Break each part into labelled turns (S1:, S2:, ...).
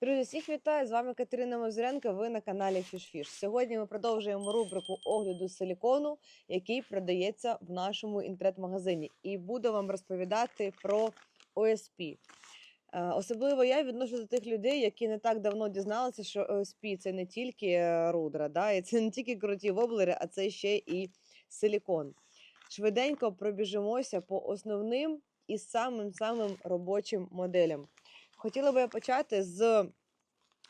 S1: Друзі, всіх вітаю! З вами Катерина Мозренко. Ви на каналі FishFish. Сьогодні ми продовжуємо рубрику огляду силікону, який продається в нашому інтернет-магазині. І буду вам розповідати про ОСП. Е, Особливо я відношу до тих людей, які не так давно дізналися, що ОСП це не тільки е, рудра, да, і це не тільки круті воблери, а це ще і силікон. Швиденько пробіжимося по основним і самим самим робочим моделям. Хотіла би я почати з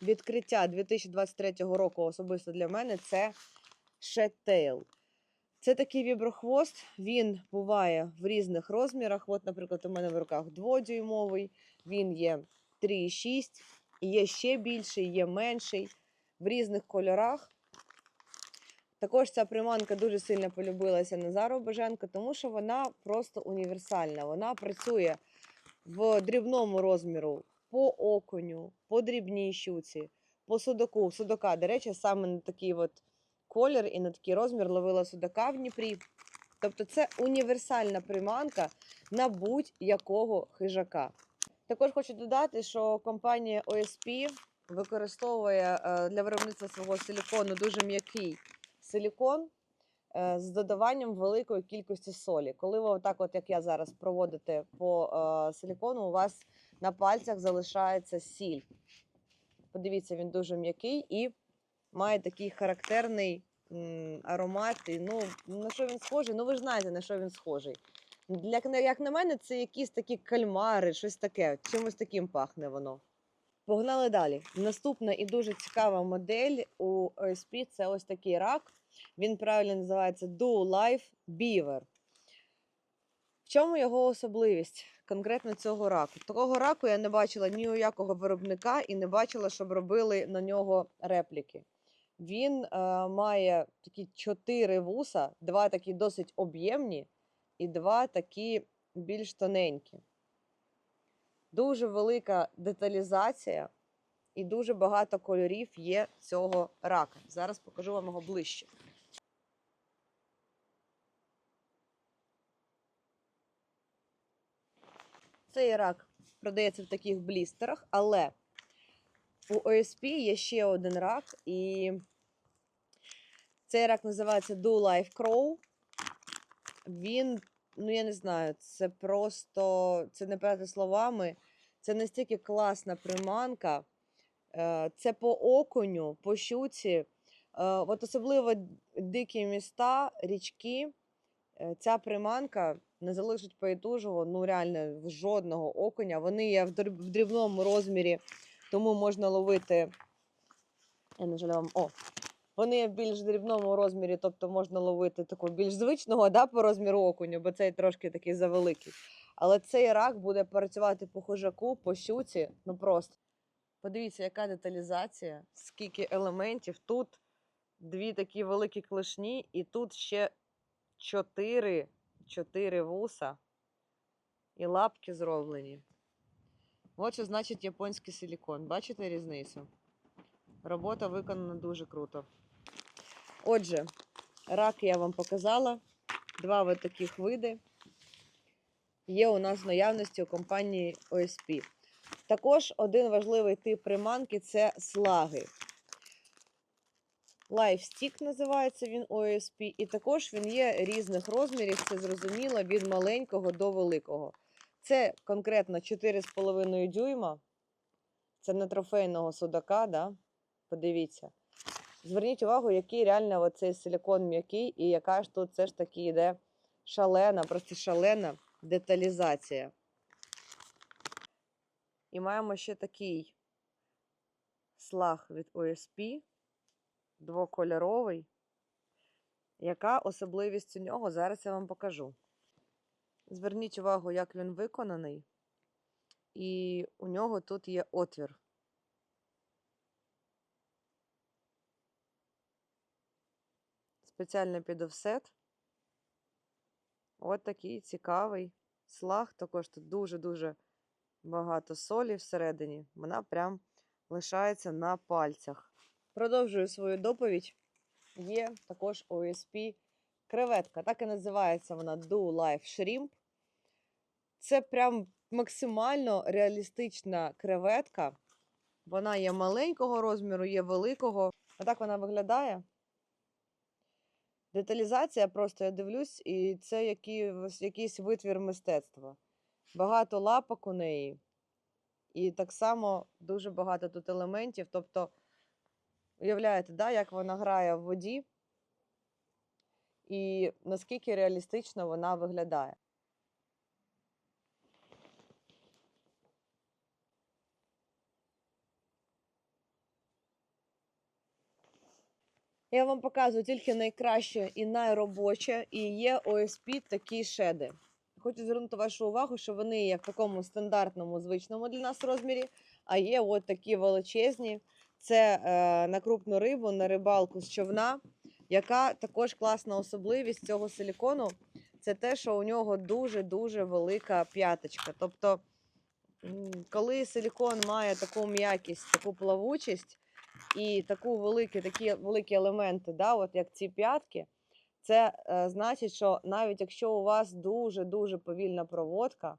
S1: відкриття 2023 року особисто для мене це Shettail. Це такий віброхвост, він буває в різних розмірах. От, наприклад, у мене в руках 2-дюймовий, він є 3,6, є ще більший, є менший, в різних кольорах. Також ця приманка дуже сильно полюбилася Назару Баженко, тому що вона просто універсальна. Вона працює в дрібному розміру по окуню, по дрібній щуці, по судаку. Судака, до речі, саме на такий от колір і на такий розмір ловила судака в Дніпрі. Тобто це універсальна приманка на будь-якого хижака. Також хочу додати, що компанія OSP використовує е, для виробництва свого силікону дуже м'який силікон е, з додаванням великої кількості солі. Коли ви отак, от як я зараз проводите по е, силікону, у вас на пальцях залишається сіль. Подивіться, він дуже м'який і має такий характерний аромат. І, ну, на що він схожий? Ну, ви ж знаєте, на що він схожий. Для, як на мене, це якісь такі кальмари, щось таке. Чимось таким пахне воно. Погнали далі. Наступна і дуже цікава модель у OSP це ось такий рак. Він правильно називається Dual Life Beaver. В чому його особливість конкретно цього раку? Такого раку я не бачила ні у якого виробника і не бачила, щоб робили на нього репліки. Він е, має такі чотири вуса, два такі досить об'ємні, і два такі більш тоненькі. Дуже велика деталізація і дуже багато кольорів є цього рака. Зараз покажу вам його ближче. Цей рак продається в таких блістерах, але у OSP є ще один рак, і цей рак називається Do Life Crow. Він, ну я не знаю, це просто, це не передати словами. Це настільки класна приманка. Е, Це по окуню, по щуці. Е, От особливо дикі міста, річки. Е, Ця приманка не залишить поїдужого, ну реально жодного окуня. Вони є в дріб- в дрібному розмірі, тому можна ловити. Я не жалю вам. О, вони є в більш дрібному розмірі, тобто можна ловити такого більш звичного да, по розміру окуню, бо цей трошки такий завеликий. Але цей рак буде працювати по хижаку, по щуці, ну просто. Подивіться, яка деталізація, скільки елементів. Тут дві такі великі клешні, і тут ще чотири, чотири вуса і лапки зроблені. От що значить японський силікон. Бачите різницю? Робота виконана дуже круто. Отже, рак я вам показала. Два от таких види є у нас в наявності у компанії OSP. Також один важливий тип приманки це слаги. Lifestick називається він OSP, і також він є різних розмірів, це зрозуміло, від маленького до великого. Це конкретно 4,5 дюйма. Це не трофейного судака, да? подивіться. Зверніть увагу, який реально оцей силікон м'який, і яка ж тут все ж таки йде шалена, просто шалена деталізація. І маємо ще такий слаг від OSP, двокольоровий. Яка особливість у нього? Зараз я вам покажу. Зверніть увагу, як він виконаний. І у нього тут є отвір. Спеціально під офсет. От такий цікавий слаг. Також тут дуже-дуже багато солі всередині. Вона прям лишається на пальцях. Продовжую свою доповідь. Є також OSP креветка. Так і називається вона Do Life Shrimp. Це прям максимально реалістична креветка. Вона є маленького розміру, є великого. Отак вона виглядає. Деталізація просто я дивлюсь, і це який, якийсь витвір мистецтва. Багато лапок у неї. І так само дуже багато тут елементів. Тобто, уявляєте, да, як вона грає в воді і наскільки реалістично вона виглядає. Я вам показую тільки найкраще і найробоче, і є ОСП такі шеди. Хочу звернути вашу увагу, що вони є в такому стандартному, звичному для нас розмірі, а є от такі величезні. Це е, на крупну рибу, на рибалку з човна, яка також класна особливість цього силікону. Це те, що у нього дуже-дуже велика п'яточка. Тобто, коли силікон має таку м'якість, таку плавучість і таку великі, такі великі елементи, да, от як ці п'ятки, це е, значить, що навіть якщо у вас дуже-дуже повільна проводка,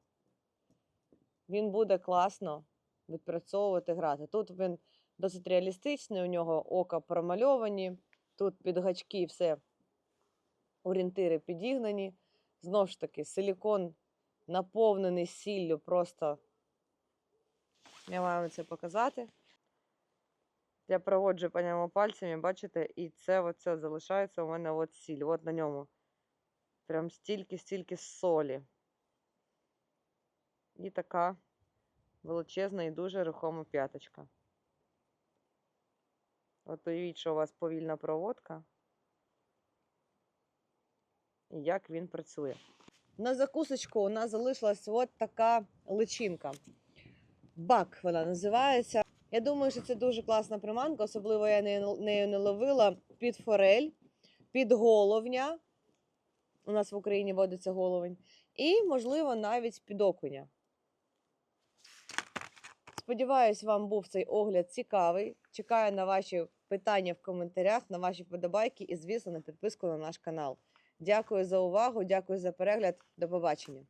S1: він буде класно відпрацьовувати грати. Тут він досить реалістичний, у нього ока промальовані, тут під гачки все орієнтири підігнані. Знову ж таки, силікон наповнений сіллю просто. Я маю це показати. Я проводжу по ньому пальцями, бачите, і це оце залишається у мене от сіль. От на ньому. Прям стільки-стільки солі. І така величезна і дуже рухома п'яточка. От уявіть, що у вас повільна проводка. І як він працює. На закусочку у нас залишилась от така личинка. Бак вона називається. Я думаю, що це дуже класна приманка, особливо я нею не ловила під форель, під головня. У нас в Україні водиться головень. І, можливо, навіть під окуня. Сподіваюсь, вам був цей огляд цікавий. Чекаю на ваші питання в коментарях, на ваші вподобайки і, звісно, на підписку на наш канал. Дякую за увагу, дякую за перегляд. До побачення.